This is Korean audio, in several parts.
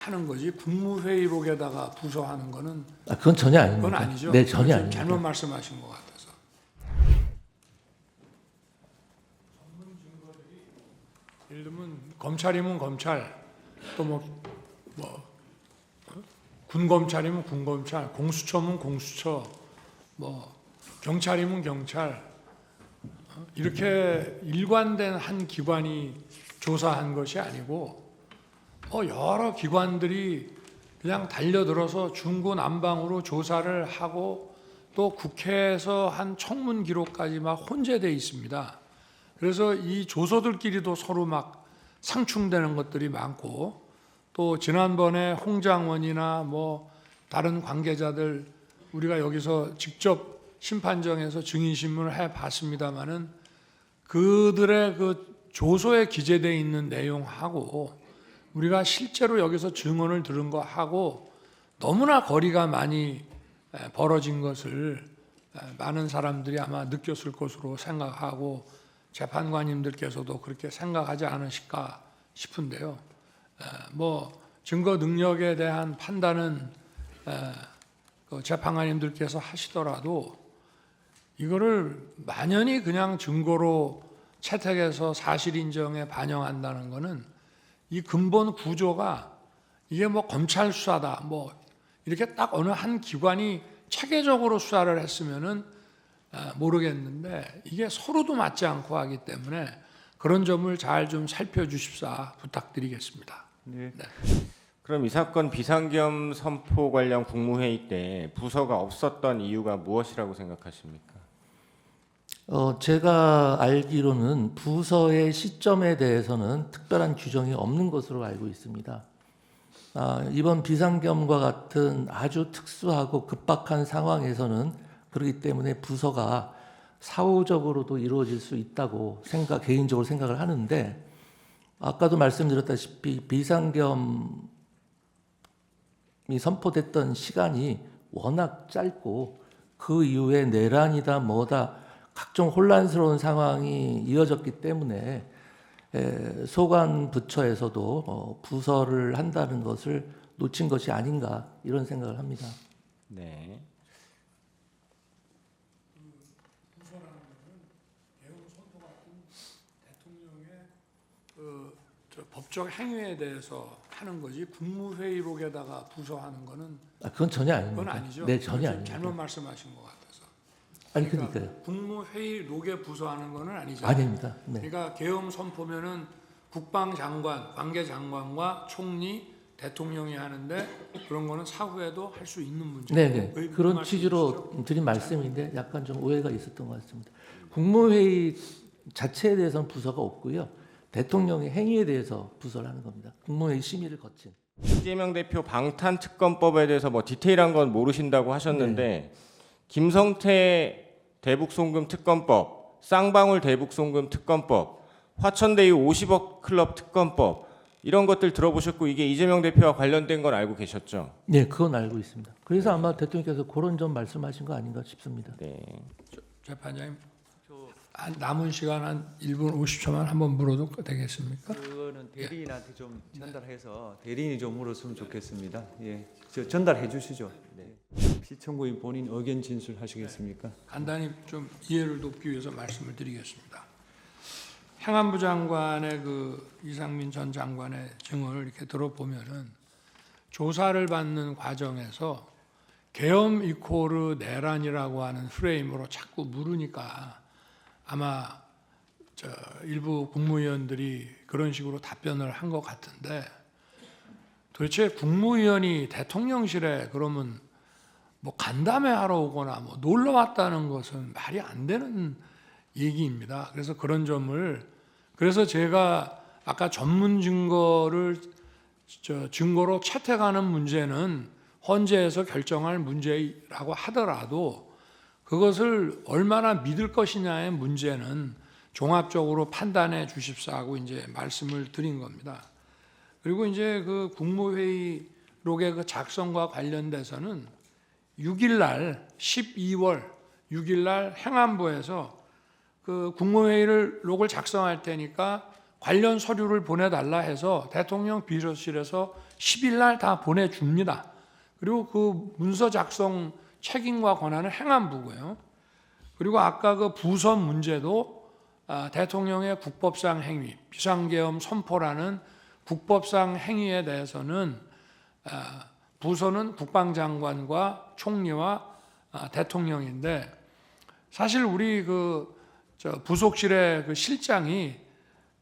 하는 거지 국무회의록에다가 부서하는 거는 아, 그건 전혀 아닙니다. 그건 아니죠. 네, 전혀 아닙니다. 잘못 말씀하신 것 같아서. 예를 들면 검찰이면 검찰, 또뭐 뭐 군검찰이면 군검찰, 공수처면 공수처, 뭐 경찰이면 경찰 어? 이렇게 일관된 한 기관이 조사한 것이 아니고 뭐 여러 기관들이 그냥 달려들어서 중구난방으로 조사를 하고 또 국회에서 한 청문 기록까지 막 혼재돼 있습니다. 그래서 이 조서들끼리도 서로 막 상충되는 것들이 많고 또 지난번에 홍장원이나 뭐 다른 관계자들 우리가 여기서 직접 심판정에서 증인 신문을 해 봤습니다마는 그들의 그 조서에 기재되어 있는 내용하고 우리가 실제로 여기서 증언을 들은 거 하고 너무나 거리가 많이 에, 벌어진 것을 에, 많은 사람들이 아마 느꼈을 것으로 생각하고 재판관님들께서도 그렇게 생각하지 않으실까 싶은데요. 에, 뭐 증거 능력에 대한 판단은 에, 그 재판관님들께서 하시더라도 이거를 만연히 그냥 증거로 채택해서 사실 인정에 반영한다는 것은 이 근본 구조가 이게 뭐 검찰 수사다 뭐 이렇게 딱 어느 한 기관이 체계적으로 수사를 했으면은 아, 모르겠는데 이게 서로도 맞지 않고 하기 때문에 그런 점을 잘 좀 살펴주십사 부탁드리겠습니다. 네. 네. 그럼 이 사건 비상겸 선포 관련 국무회의 때 부서가 없었던 이유가 무엇이라고 생각하십니까? 어, 제가 알기로는 부서의 시점에 대해서는 특별한 규정이 없는 것으로 알고 있습니다. 아, 이번 비상겸과 같은 아주 특수하고 급박한 상황에서는 그렇기 때문에 부서가 사후적으로도 이루어질 수 있다고 생각 개인적으로 생각을 하는데 아까도 말씀드렸다시피 비상겸이 선포됐던 시간이 워낙 짧고 그 이후에 내란이다 뭐다 각종 혼란스러운 상황이 이어졌기 때문에 에, 소관 부처에서도 어, 부서를 한다는 것을 놓친 것이 아닌가 이런 생각을 합니다. 네. 그, 저 법적 행위에 대해서 하는 거지 국무회의록에다가 부서하는 거는 아, 그건 전혀 아닙니다. 그건 아니죠. 네, 전혀 아닙니다. 잘못 말씀하신 것 같아서. 아니 그러니까요. 국무회의록에 부서하는 거는 아니죠. 아닙니다. 네. 그러니까 계엄 선포면은 국방장관, 관계장관과 총리, 대통령이 하는데 그런 거는 사후에도 할 수 있는 문제고. 네, 네. 그- 그런? 취지로 드린 말씀인데 약간 좀 오해가 있었던 것 같습니다. 국무회의 자체에 대해서는 부서가 없고요. 대통령의 행위에 대해서 부서를 하는 겁니다. 국무회의 심의를 거친. 이재명 대표 방탄 특검법에 대해서 뭐 디테일한 건 모르신다고 하셨는데 김성태 대북 송금 특검법, 쌍방울 대북 송금 특검법, 화천대유 50억 클럽 특검법 이런 것들 들어보셨고 이게 이재명 대표와 관련된 건 알고 계셨죠? 네, 그건 알고 있습니다. 그래서 아마 대통령께서 그런 점 말씀하신 거 아닌가 싶습니다. 네. 재판장님, 한 남은 시간 한 1분 50초만 한번 물어도 되겠습니까? 그거는 대리인한테 좀 전달해서 대리인이 좀 물었으면 좋겠습니다. 예, 저 전달해 주시죠. 네. 피청구인 본인 의견 진술하시겠습니까? 간단히 좀 이해를 돕기 위해서 말씀을 드리겠습니다. 행안부 장관의 그 이상민 전 장관의 증언을 이렇게 들어보면은 조사를 받는 과정에서 계엄 이코르 내란이라고 하는 프레임으로 자꾸 물으니까 아마 저 일부 국무위원들이 그런 식으로 답변을 한 것 같은데 도대체 국무위원이 대통령실에 그러면 뭐 간담회 하러 오거나 뭐 놀러 왔다는 것은 말이 안 되는 얘기입니다. 그래서 그런 점을 그래서 제가 아까 전문 증거를 저 증거로 채택하는 문제는 헌재에서 결정할 문제라고 하더라도 그것을 얼마나 믿을 것이냐의 문제는 종합적으로 판단해 주십사 고 이제 말씀을 드린 겁니다. 그리고 이제 그 국무회의록의 그 작성과 관련돼서는 6일 날 12월 6일 날 행안부에서 그 국무회의를 록을 작성할 테니까 관련 서류를 보내달라 해서 대통령 비서실에서 10일 날 다 보내줍니다. 그리고 그 문서 작성 책임과 권한은 행안부고요. 그리고 아까 그 부선 문제도 아, 대통령의 국법상 행위, 비상계엄 선포라는 국법상 행위에 대해서는 아, 부서는 국방장관과 총리와 아, 대통령인데 사실 우리 그저 부속실의 그 실장이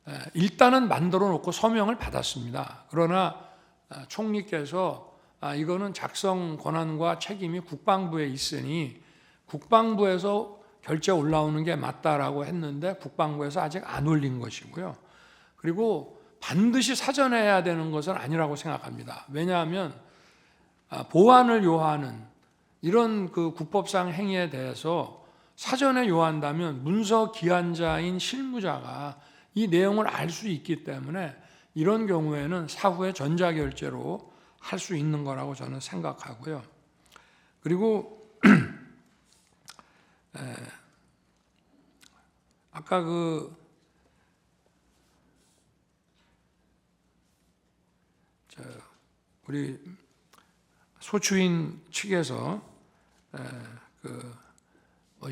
에, 일단은 만들어 놓고 서명을 받았습니다. 그러나 아, 총리께서 아, 이거는 작성 권한과 책임이 국방부에 있으니 국방부에서 결제 올라오는 게 맞다라고 했는데 국방부에서 아직 안 올린 것이고요. 그리고 반드시 사전에 해야 되는 것은 아니라고 생각합니다. 왜냐하면 아, 보안을 요하는 이런 그 국법상 행위에 대해서 사전에 요한다면 문서 기한자인 실무자가 이 내용을 알 수 있기 때문에 이런 경우에는 사후에 전자결제로 할 수 있는 거라고 저는 생각하고요. 그리고 에, 아까 그 저, 우리 소추인 측에서 에, 그 뭐,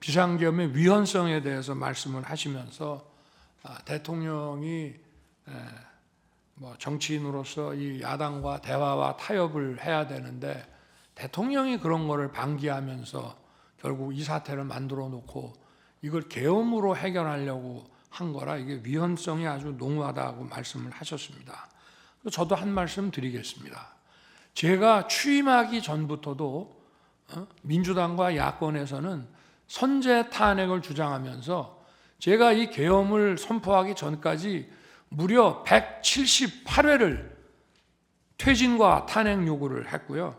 비상계엄의 위헌성에 대해서 말씀을 하시면서 아, 대통령이 에, 뭐 정치인으로서 이 야당과 대화와 타협을 해야 되는데 대통령이 그런 거를 방기하면서 결국 이 사태를 만들어 놓고 이걸 계엄으로 해결하려고 한 거라 이게 위헌성이 아주 농후하다고 말씀을 하셨습니다. 저도 한 말씀 드리겠습니다. 제가 취임하기 전부터도 어? 민주당과 야권에서는 선제 탄핵을 주장하면서 제가 이 계엄을 선포하기 전까지 무려 178회를 퇴진과 탄핵 요구를 했고요.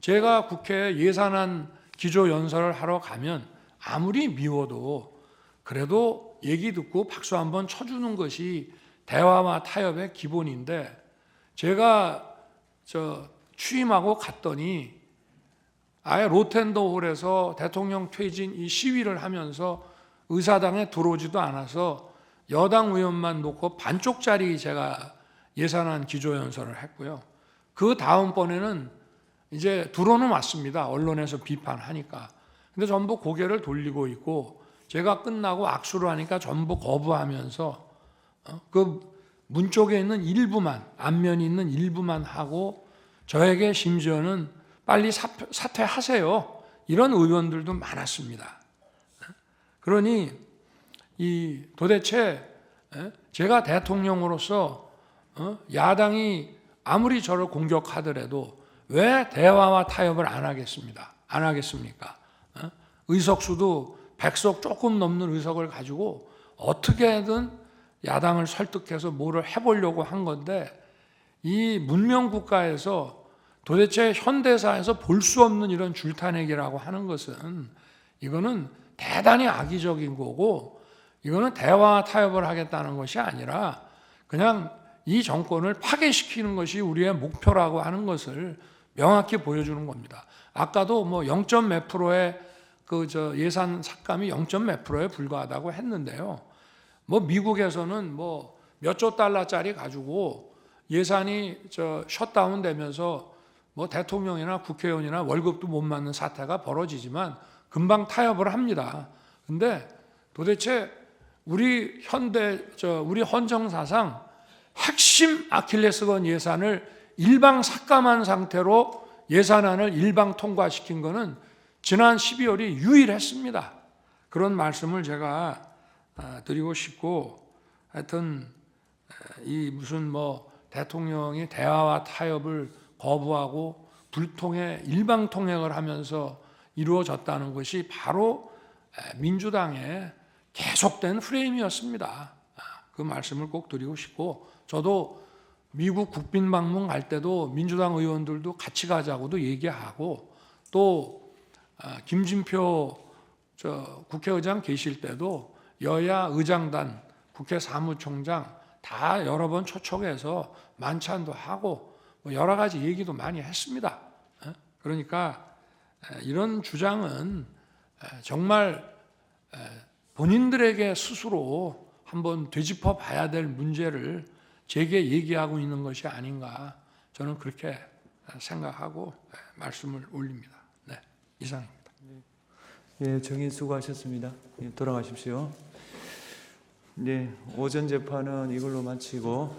제가 국회 예산안 기조 연설을 하러 가면 아무리 미워도 그래도 얘기 듣고 박수 한번 쳐주는 것이 대화와 타협의 기본인데 제가 저 취임하고 갔더니 아예 로텐더홀에서 대통령 퇴진 이 시위를 하면서 의사당에 들어오지도 않아서 여당 의원만 놓고 반쪽짜리 제가 예산안 기조연설을 했고요. 그 다음번에는 이제 들어는 왔습니다. 언론에서 비판하니까. 근데 전부 고개를 돌리고 있고 제가 끝나고 악수를 하니까 전부 거부하면서 어? 그문 쪽에 있는 일부만 앞면이 있는 일부만 하고 저에게 심지어는 빨리 사퇴, 사퇴하세요. 이런 의원들도 많았습니다. 그러니 이 도대체 에? 제가 대통령으로서 어? 야당이 아무리 저를 공격하더라도 왜 대화와 타협을 안 하겠습니다. 안 하겠습니까? 어? 의석수도 100석 조금 넘는 의석을 가지고 어떻게든 야당을 설득해서 뭐를 해보려고 한 건데 이 문명 국가에서 도대체 현대사에서 볼 수 없는 이런 줄타내기라고 하는 것은 이거는 대단히 악의적인 거고 이거는 대화 타협을 하겠다는 것이 아니라 그냥 이 정권을 파괴시키는 것이 우리의 목표라고 하는 것을 명확히 보여주는 겁니다. 아까도 뭐 0. 몇 프로의 그 저 예산 삭감이 0. 몇 프로에 불과하다고 했는데요. 뭐 미국에서는 뭐 몇 조 달러짜리 가지고 예산이 저 셧다운 되면서 뭐 대통령이나 국회의원이나 월급도 못 받는 사태가 벌어지지만 금방 타협을 합니다. 근데 도대체 우리 현대 저 우리 헌정사상 핵심 아킬레스건 예산을 일방 삭감한 상태로 예산안을 일방 통과시킨 것은 지난 12월이 유일했습니다. 그런 말씀을 제가 아, 드리고 싶고 하여튼 이 무슨 뭐 대통령이 대화와 타협을 거부하고 불통해 일방 통행을 하면서 이루어졌다는 것이 바로 민주당의 계속된 프레임이었습니다. 아, 그 말씀을 꼭 드리고 싶고 저도 미국 국빈 방문 갈 때도 민주당 의원들도 같이 가자고도 얘기하고 또 아, 김진표 저 국회의장 계실 때도 여야 의장단, 국회 사무총장 다 여러 번 초청해서 만찬도 하고 뭐 여러 가지 얘기도 많이 했습니다. 어? 그러니까 이런 주장은 정말 본인들에게 스스로 한번 되짚어 봐야 될 문제를 제게 얘기하고 있는 것이 아닌가 저는 그렇게 생각하고 말씀을 올립니다. 네, 이상입니다. 네. 예, 정인 수고하셨습니다. 예, 돌아가십시오. 네, 오전 재판은 이걸로 마치고.